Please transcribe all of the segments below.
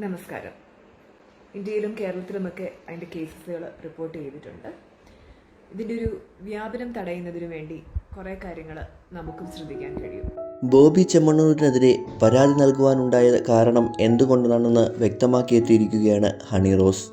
നമസ്കാരം. ഇന്ത്യയിലും കേരളത്തിലുമൊക്കെ അതിന്റെ കേസസുകൾ റിപ്പോർട്ട് ചെയ്തിട്ടുണ്ട്. ഇതിന്റെ ഒരു വ്യാപനം തടയുന്നതിനു വേണ്ടി കുറേ കാര്യങ്ങൾ നമുക്കും ശ്രദ്ധിക്കാൻ കഴിയും. ബോബി ചെമ്മണ്ണൂരിനെതിരെ പരാതി നൽകുവാനുണ്ടായ കാരണം എന്തുകൊണ്ടാണെന്ന് വ്യക്തമാക്കിയെത്തിയിരിക്കുകയാണ് ഹണി റോസ്.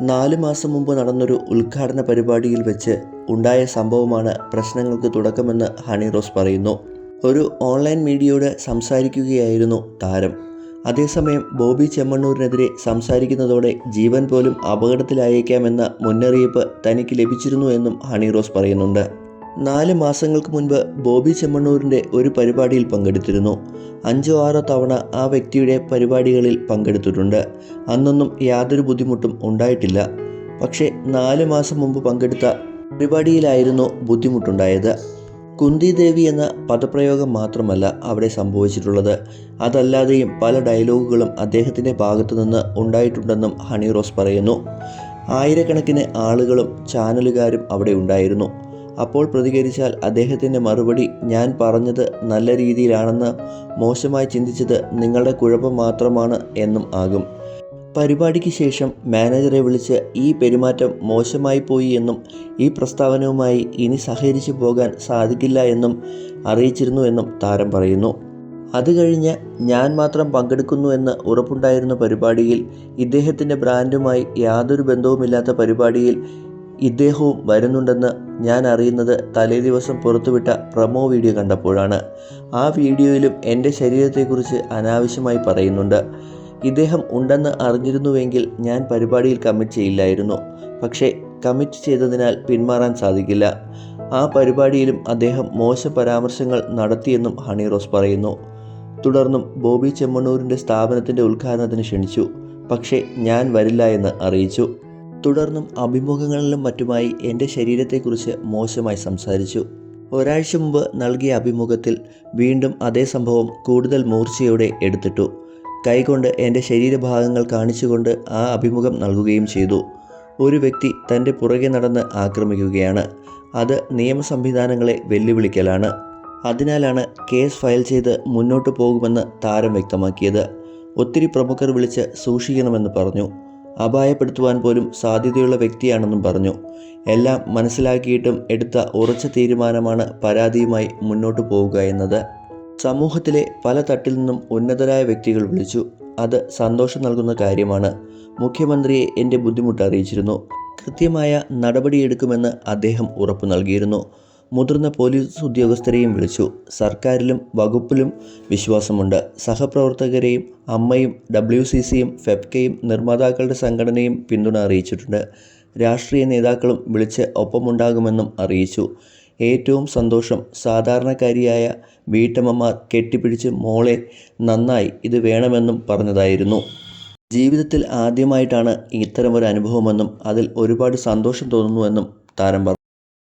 നാല് മാസം മുമ്പ് നടന്നൊരു ഉദ്ഘാടന പരിപാടിയിൽ വെച്ച് ഉണ്ടായ സംഭവമാണ് പ്രശ്നങ്ങൾക്ക് തുടക്കമെന്ന് ഹണി റോസ് പറയുന്നു. ഒരു ഓൺലൈൻ മീഡിയയോട് സംസാരിക്കുകയായിരുന്നു താരം. അതേസമയം ബോബി ചെമ്മണ്ണൂരിനെതിരെ സംസാരിക്കുന്നതോടെ ജീവൻ പോലും അപകടത്തിലായേക്കാമെന്ന മുന്നറിയിപ്പ് തനിക്ക് ലഭിച്ചിരുന്നു എന്നും ഹണി റോസ് പറയുന്നുണ്ട്. നാല് മാസങ്ങൾക്ക് മുൻപ് ബോബി ചെമ്മണ്ണൂരിന്റെ ഒരു പരിപാടിയിൽ പങ്കെടുത്തിരുന്നു. അഞ്ചോ ആറോ തവണ ആ വ്യക്തിയുടെ പരിപാടികളിൽ പങ്കെടുത്തിട്ടുണ്ട്. അന്നൊന്നും യാതൊരു ബുദ്ധിമുട്ടും ഉണ്ടായിട്ടില്ല. പക്ഷേ നാല് മാസം മുമ്പ് പങ്കെടുത്ത പരിപാടിയിലായിരുന്നു ബുദ്ധിമുട്ടുണ്ടായത്. കുന്തി ദേവി എന്ന പദപ്രയോഗം മാത്രമല്ല അവിടെ സംഭവിച്ചിട്ടുള്ളത്. അതല്ലാതെയും പല ഡയലോഗുകളും അദ്ദേഹത്തിന്റെ ഭാഗത്തു നിന്ന് ഉണ്ടായിട്ടുണ്ടെന്നും ഹണി റോസ് പറയുന്നു. ആയിരക്കണക്കിന് ആളുകളും ചാനലുകാരും അവിടെ ഉണ്ടായിരുന്നു. അപ്പോൾ പ്രതികരിച്ചാൽ അദ്ദേഹത്തിന്റെ മറുപടി ഞാൻ പറഞ്ഞത് നല്ല രീതിയിലാണെന്ന് മോശമായി ചിന്തിച്ചത് നിങ്ങളുടെ കുഴപ്പം മാത്രമാണ് എന്നും ആകും. പരിപാടിക്ക് ശേഷം മാനേജറെ വിളിച്ച് ഈ പെരുമാറ്റം മോശമായി പോയി എന്നും ഈ പ്രസ്താവനവുമായി ഇനി സഹകരിച്ചു പോകാൻ സാധിക്കില്ല എന്നും അറിയിച്ചിരുന്നു എന്നും താരം പറയുന്നു. അത് കഴിഞ്ഞ് ഞാൻ മാത്രം പങ്കെടുക്കുന്നു എന്ന് ഉറപ്പുണ്ടായിരുന്ന പരിപാടിയിൽ ഇദ്ദേഹത്തിന്റെ ബ്രാൻഡുമായി യാതൊരു ബന്ധവുമില്ലാത്ത പരിപാടിയിൽ ഇദ്ദേഹവും വരുന്നുണ്ടെന്ന് ഞാൻ അറിയുന്നത് തലേ തലേദിവസം പുറത്തുവിട്ട പ്രൊമോ വീഡിയോ കണ്ടപ്പോഴാണ്. ആ വീഡിയോയിലും എന്റെ ശരീരത്തെക്കുറിച്ച് അനാവശ്യമായി പറയുന്നുണ്ട്. ഇദ്ദേഹം ഉണ്ടെന്ന് അറിഞ്ഞിരുന്നുവെങ്കിൽ ഞാൻ പരിപാടിയിൽ കമ്മിറ്റ് ചെയ്യില്ലായിരുന്നു. പക്ഷേ കമ്മിറ്റ് ചെയ്തതിനാൽ പിന്മാറാൻ സാധിക്കില്ല. ആ പരിപാടിയിലും അദ്ദേഹം മോശ പരാമർശങ്ങൾ നടത്തിയെന്നും ഹണി റോസ് പറയുന്നു. തുടർന്നും ബോബി ചെമ്മണ്ണൂരിന്റെ സ്ഥാപനത്തിന്റെ ഉദ്ഘാടനത്തിന് ക്ഷണിച്ചു. പക്ഷേ ഞാൻ വരില്ല എന്ന് അറിയിച്ചു. തുടർന്നും അഭിമുഖങ്ങളിലും മറ്റുമായി എന്റെ ശരീരത്തെക്കുറിച്ച് മോശമായി സംസാരിച്ചു. ഒരാഴ്ച മുമ്പ് നൽകിയ അഭിമുഖത്തിൽ വീണ്ടും അതേ സംഭവം കൂടുതൽ മൂർച്ചയോടെ എടുത്തിട്ടു. കൈകൊണ്ട് എന്റെ ശരീരഭാഗങ്ങൾ കാണിച്ചുകൊണ്ട് ആ അഭിമുഖം നൽകുകയും ചെയ്തു. ഒരു വ്യക്തി തന്റെ പുറകെ നടന്ന് ആക്രമിക്കുകയാണ്. അത് നിയമ സംവിധാനങ്ങളെ വെല്ലുവിളിക്കലാണ്. അതിനാലാണ് കേസ് ഫയൽ ചെയ്ത് മുന്നോട്ട് പോകുമെന്ന് താരം വ്യക്തമാക്കിയത്. ഒത്തിരി പ്രമുഖർ വിളിച്ച് സൂക്ഷിക്കണമെന്ന് പറഞ്ഞു. അപായപ്പെടുത്തുവാൻ പോലും സാധ്യതയുള്ള വ്യക്തിയാണെന്നും പറഞ്ഞു. എല്ലാം മനസ്സിലാക്കിയിട്ടും എടുത്ത ഉറച്ച തീരുമാനമാണ് പരാതിയുമായി മുന്നോട്ട് പോവുക എന്നത്. സമൂഹത്തിലെ പല തട്ടിൽ നിന്നും ഉന്നതരായ വ്യക്തികൾ വിളിച്ചു. അത് സന്തോഷം നൽകുന്ന കാര്യമാണ്. മുഖ്യമന്ത്രിയെ എന്റെ ബുദ്ധിമുട്ട് അറിയിച്ചിരുന്നു. കൃത്യമായ നടപടിയെടുക്കുമെന്ന് അദ്ദേഹം ഉറപ്പു നൽകിയിരുന്നു. മുതിർന്ന പോലീസ് ഉദ്യോഗസ്ഥരെയും വിളിച്ചു. സർക്കാരിലും വകുപ്പിലും വിശ്വാസമുണ്ട്. സഹപ്രവർത്തകരെയും അമ്മയും ഡബ്ല്യു സി സിയും ഫെപ്കയും നിർമ്മാതാക്കളുടെ സംഘടനയും പിന്തുണ അറിയിച്ചിട്ടുണ്ട്. രാഷ്ട്രീയ നേതാക്കളും വിളിച്ച് ഒപ്പമുണ്ടാകുമെന്നും അറിയിച്ചു. ഏറ്റവും സന്തോഷം സാധാരണക്കാരിയായ വീട്ടമ്മമാർ കെട്ടിപ്പിടിച്ച് മോളെ നന്നായി ഇത് വേണമെന്നും പറഞ്ഞതായിരുന്നു. ജീവിതത്തിൽ ആദ്യമായിട്ടാണ് ഇത്തരമൊരു അനുഭവമെന്നും അതിൽ ഒരുപാട് സന്തോഷം തോന്നുന്നുവെന്നും താരം പറഞ്ഞു.